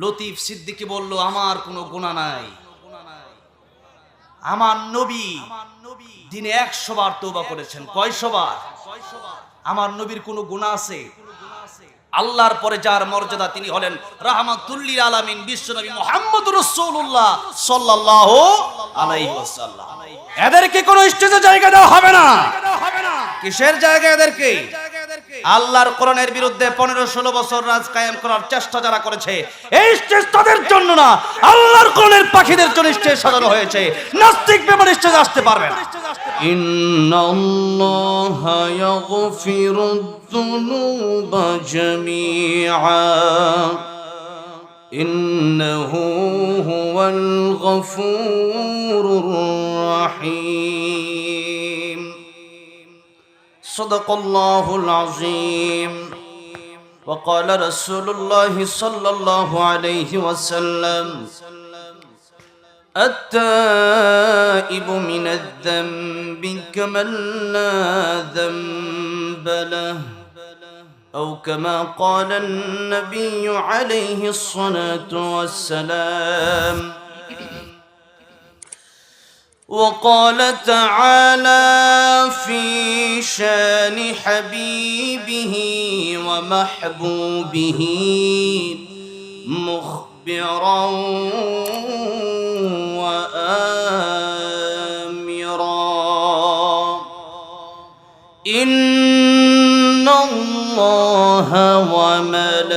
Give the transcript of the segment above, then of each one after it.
লতিফ সিদ্দিকি বলল, আমার কোনো গুণা নাই। আমার নবী দিনে একশো বার তৌবা করেছেন। কয়শো বার? আমার নবীর কোনো গুণা আছে? আল্লাহর পরে যার মর্যাদা তিনি হলেন রাহমাতুল্লিল আলামিন, বিশ্বনবী মুহাম্মদ রাসূলুল্লাহ সাল্লাল্লাহু আলাইহি ওয়াসাল্লাম। এদেরকে কোনো স্টেজে জায়গা দেওয়া হবে না। কিসের জায়গা এদেরকে? আল্লাহর কোরআনের বিরুদ্ধে পনেরো ষোলো বছর রাজ কায়েম করার চেষ্টা যারা করেছে এই স্টেজ তাদের জন্য না আল্লাহর কোরআনের পাখিদের জন্য স্টেজ সাজানো হয়েছে নাস্তিক ব্যাপার স্টেজ আসতে পারবে না إن الله يغفر الذنوب جميعا إنه هو الغفور الرحيم صدق الله العظيم. وقال رسول الله صلى الله عليه وسلم التائب من الذنب كمن لا ذنب له. أو كما قال النبي عليه الصلاة والسلام وقال تعالى في شان حبيبه ومحبوبه مخبرا وآمرا. إن الله وملائكته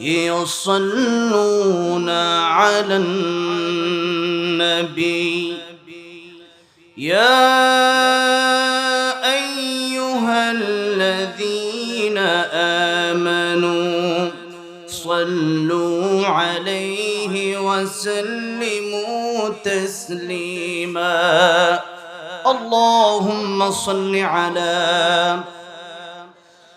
يصلون على النبي. يا أيها الذين آمنوا صلوا عليه وسلموا تسليما. اللهم صل على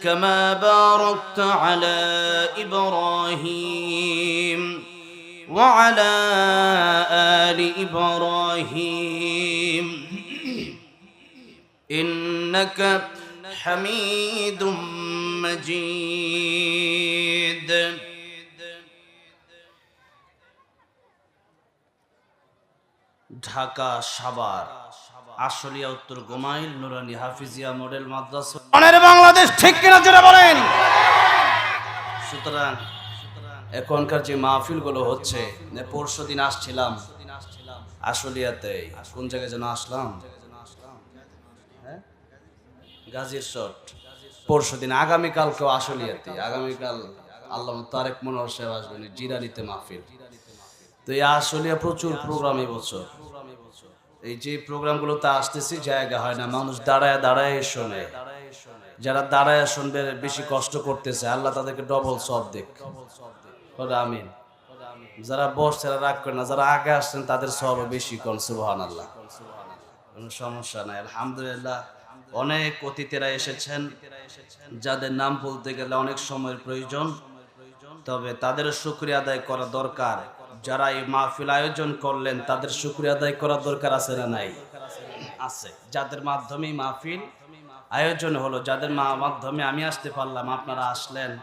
كما باركت على إبراهيم وعلى آل إبراهيم إنك حميد مجيد ঢাকা সাভার আশুলিয়া উত্তর গোমাইল নুরানি হাফিজিয়া মডেল মাদ্রাসা অনের বাংলাদেশ ঠিক কিনা যেটা বলেন। সুতরাং এখনকার যে মাহফিলগুলো হচ্ছে পরশু দিন আসছিলাম, আশুলিয়াতে। কোন জায়গায় যেন আসলাম? হ্যাঁ? গাজীর শট পরশু দিন আশুলিয়াতে। আগামীকাল আল্লাহ তারেক মনোহর সাহেব আসবেন জিরানিতে মাহফিল। তো এই আশুলিয়া প্রচুর প্রোগ্রাম এই বছর। এই যে প্রোগ্রামগুলোতে আসতেছি, জায়গা হয় না, মানুষ দাঁড়ায় দাঁড়ায় শোনে। যারা দাঁড়ায় শুনবে, বেশি কষ্ট করতেছে। আল্লাহ তাদেরকে ডবল সব দেখ যারা বসছে রাগ করে না। যারা আগে আসছেন, তাদের সব বেশি কন সুবহান আল্লাহ কোনো সমস্যা নাই। আলহামদুলিল্লাহ, অনেক অতিথিরা এসেছেন। যাদের নাম বলতে গেলে অনেক সময়ের প্রয়োজন। তবে তাদের শুক্রিয়া আদায় করা দরকার। যারা এই মাহফিল আয়োজন করলেন, তাদের শুক্রিয়া আদায় করা দরকার আছে না নাই? আছে। যাদের মাধ্যমে মাহফিল আয়োজন হলো, যাদের মা- মাধ্যমে আমি আসতে পারলাম, আপনারা আসলেন।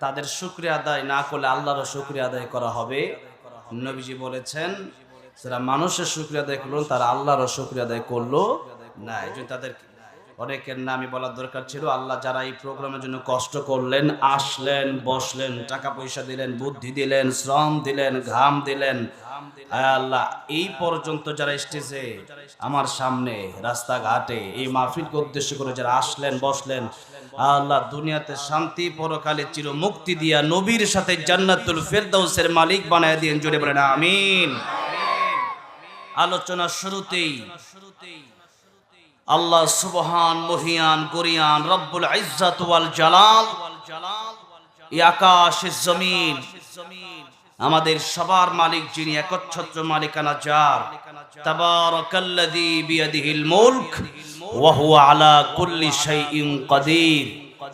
তাদের শুক্রিয়া আদায় না করলে আল্লাহরও শুক্রিয়া আদায় করা হবে। নবীজি বলেছেন, যারা মানুষের শুক্রিয়া আদায় করল, তারা আল্লাহরও শুক্রিয়া আদায় করল। না, এই তাদের অনেকের নামই বলার দরকার ছিল, আল্লাহ যারা এই প্রোগ্রামের জন্য কষ্ট করলেন, আসলেন, বসলেন টাকা পয়সা দিলেন, বুদ্ধি দিলেন, শ্রম দিলেন, ঘাম দিলেন আল্লাহ, এই পর্যন্ত যারা স্টেজে আমার সামনে, রাস্তাঘাটে, এই মাহফিলকে উদ্দেশ্য করে যারা আসলেন, বসলেন আল্লাহ, দুনিয়াতে শান্তি পরকালে চির মুক্তি দিয়া নবীর সাথে জান্নাতুল ফেরদাউসের মালিক বানায় দিয়েন, জোরে বলেন, আমিন। আলোচনা শুরুতেই আল্লাহ সুবহান, মহিয়ান, গরিয়ান, রব্বুল ইজ্জাত ওয়াল জালাল। এই আকাশ জমিন, আমাদের সবার মালিক যিনি একচ্ছত্র মালিকানা যার। তাবারাকাল্লাযী বিয়াদিহিল মুলক ওয়া হুয়া আলা কুল্লি শাইইন কাদির।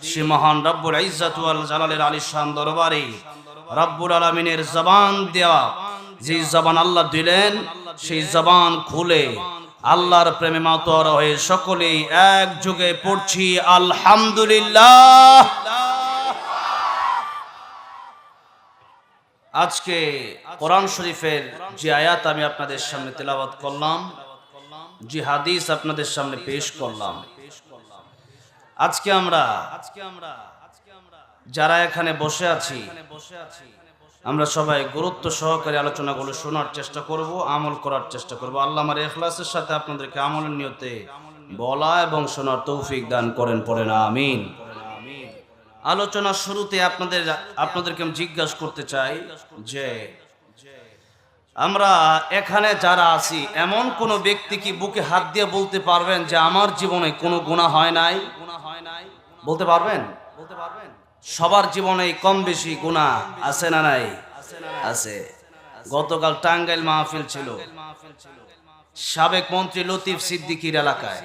সে মহান রব্বুল ইজ্জাত ওয়াল জালালের আলিশান দরবারে রব্বুল আলামিনের জবান দেওয়া যে জবান আল্লাহ দিলেন, সেই জবান খুলে আল্লাহর প্রেমে মাতোয়ারা হয়ে সকলেই এক যুগে পড়ছি, আলহামদুলিল্লাহ। আজকে কোরআন শরীফের যে আয়াত আমি আপনাদের সামনে তেলাওয়াত করলাম, যে হাদিস আপনাদের সামনে পেশ করলাম। আজকে আমরা আজকে আমরা যারা এখানে বসে আছি বসে আছি আমরা সবাই গুরুত্ব সহকারে আলোচনাগুলো শোনার চেষ্টা করব, আমল করার চেষ্টা করব। আল্লাহ আমার এখলাসের সাথে আপনাদেরকে আমলের নিয়তে বলা এবং শোনার তৌফিক দান করেন, পড়েন, আমিন। আলোচনার শুরুতে আপনাদের, আপনাদেরকে আমি জিজ্ঞাসা করতে চাই যে, আমরা এখানে যারা আছি, এমন কোন ব্যক্তি কি বুকে হাত দিয়ে বলতে পারবেন যে আমার জীবনে কোনো গুণা হয় নাই? গুণা হয় নাই বলতে পারবেন বলতে পারবেন? সবার জীবনে কম বেশি গুণা আছে না নাই? আছে। গতকাল টাঙ্গাইল মাহফিল ছিল। সাবেক মন্ত্রী লতিফ সিদ্দিকির এলাকায়।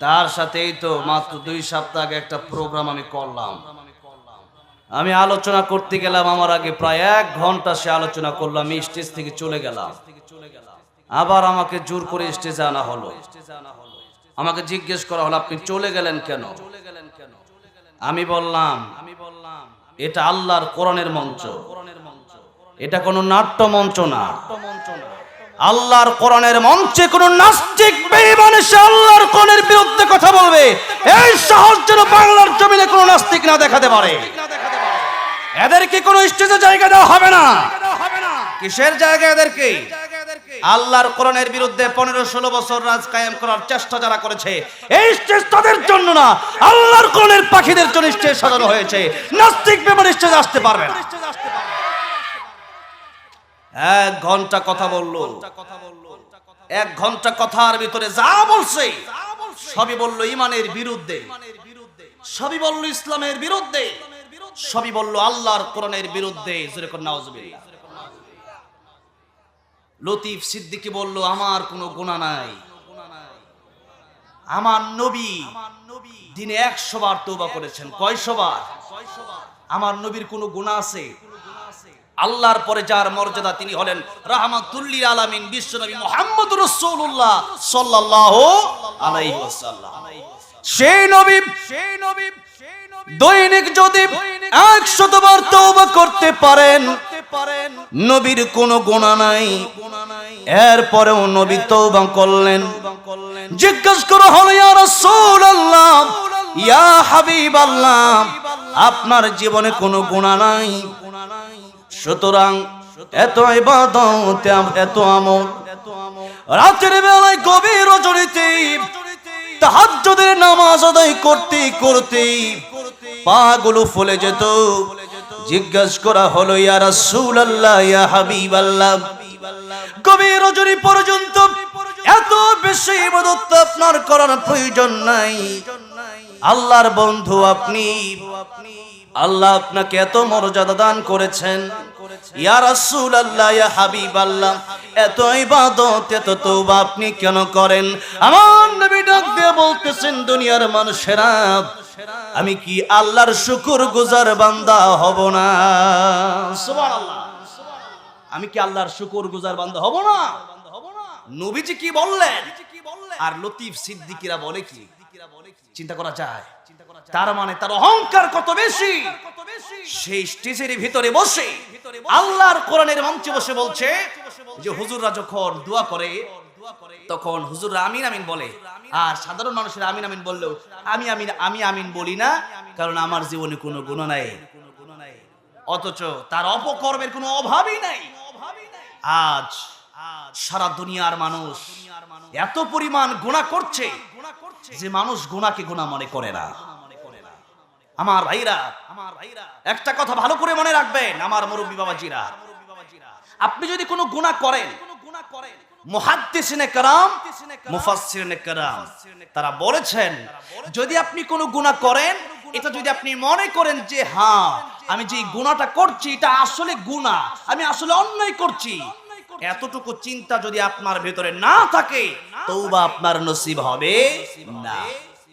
তার সাথে এই তো মাত্র দুই সপ্তাহ আগে একটা প্রোগ্রাম আমি করলাম। আমি আলোচনা করতে গেলাম, আমার আগে প্রায় এক ঘণ্টা সে আলোচনা করলাম স্টেজ থেকে চলে গেলাম। আবার আমাকে জোর করে স্টেজে আনা হলো। আমাকে জিজ্ঞেস করা হলো, আপনি চলে গেলেন কেন? আমি বললাম আমি বললাম এটা আল্লাহর কোরআনের মঞ্চ। এটা কোনো নাট্য মঞ্চ না। আল্লাহর কোরআনের মঞ্চে কোন নাস্তিক বেঈমান এসে আল্লাহর কোরআনের বিরুদ্ধে কথা বলবে। এই সাহস যেন বাংলার জমিনে কোনো নাস্তিক না দেখাতে পারে। এদেরকে কোনো স্টেজে জায়গা দেওয়া হবে না। কিসের জায়গা এদেরকে? আল্লাহর কোরআনের বিরুদ্ধে পনেরো ষোলো বছর রাজ কায়েম করার চেষ্টা যারা করেছে, এই স্টেজ তাদের জন্য না। আল্লাহর কোরআনের পাখিদের জন্য স্টেজ সাজানো হয়েছে। নাস্তিক ব্যাপারে স্টেজ আসতে পারবে এক ঘণ্টা কথা বলল। এক ঘণ্টা কথার ভিতরে যা বলছে, সবই বলল ইমানের বিরুদ্ধে। সবই বলল ইসলামের বিরুদ্ধে। সবই বলল আল্লাহর কোরআনের বিরুদ্ধে। জোরে কর, নাউজুবিল্লাহ। লতিফ সিদ্দিকী বলল, আমার কোনো গুণা নাই। আমার নবী দিনে একশো বার তৌবা করেছেন। কয়শো বার? আমার নবীর কোনো গুণা আছে? আল্লাহর পরে যার মর্যাদা তিনি হলেন রাহমাতুল্লিল আলামিন বিশ্বনবী মুহাম্মদ রাসূলুল্লাহ সাল্লাল্লাহু আলাইহি ওয়াসাল্লাম। সেই নবী সেই নবী দৈনিক যদি একশত বার তওবা করতে পারেন, নবীর কোনো গুনাহ নাই। এরপরেও নবী তওবা করলেন। জিজ্ঞেস করা হলো, ইয়া রাসূলুল্লাহ, ইয়া হাবিবাল্লাহ, আপনার জীবনে কোনো গুনাহ নাই? সুতরাং এত ইবাদত, এত আমল। রাতের বেলায় গভীর রজনীতে তাহাজ্জুদের নামাজ আদায় করতে করতে পাগুলো ফুলে যেত। জিজ্ঞেস করা হলো, ইয়া রাসূলুল্লাহ, ইয়া হাবিবাল্লাহ গভীর রজনী পর্যন্ত এত বেশি ইবাদত আপনার করার প্রয়োজন নাই। আল্লাহর বন্ধু আপনি। আল্লাহ আপনাকে এত মর্যাদা দান করেছেন। ইয়া রাসূলুল্লাহ, ইয়া হাবিবাল্লাহ, এত ইবাদত, এত তওবা আপনি কেন করেন? আমার নবী ডাক দিয়ে বলতেছেন, দুনিয়ার মানুষেরা, আমি কি আল্লাহর শুকর গুজার বান্দা হব না? সুবহানাল্লাহ। আমি কি আল্লাহর শুকর গুজার বান্দা হব না? নবীজি কি বললেন? আর লতিফ সিদ্দিকিরা বলে কি? চিন্তা করা যায়। তার মানে তার অহংকার কত বেশি? সেই স্টেজের ভিতরে বসে আল্লাহর কোরআনের মঞ্চে বসে বলছে যে, হুজুররা যখন দোয়া করে, তখন হুজুররা আমিন আমিন বলে। আর সাধারণ মানুষের আমিন আমিন বললেও, আমি আমিন আমি আমিন বলি না, কারণ আমার জীবনে কোনো গুণ নাই। অথচ তার অপকর্মের কোনো অভাবই নাই। আজ সারা দুনিয়ার মানুষ এত পরিমাণ গুণা করছে যে মানুষ গুণাকে গুণা মনে করে না। আমার ভাইরা আমার ভাইরা একটা কথা ভালো করে মনে রাখবেন, আমার মুরব্বী বাবাজিরা। আপনি যদি কোনো গুণা করেন তারা বলেছেন, যদি আপনি কোনো গুনাহ করেন এটা যদি আপনি মনে করেন যে হ্যাঁ আমি যে গুণাটা করছি, এটা আসলে গুণা। আমি আসলে অন্যায় করছি। এতটুকু চিন্তা যদি আপনার ভেতরে না থাকে তৌবা আপনার নসিব হবে না।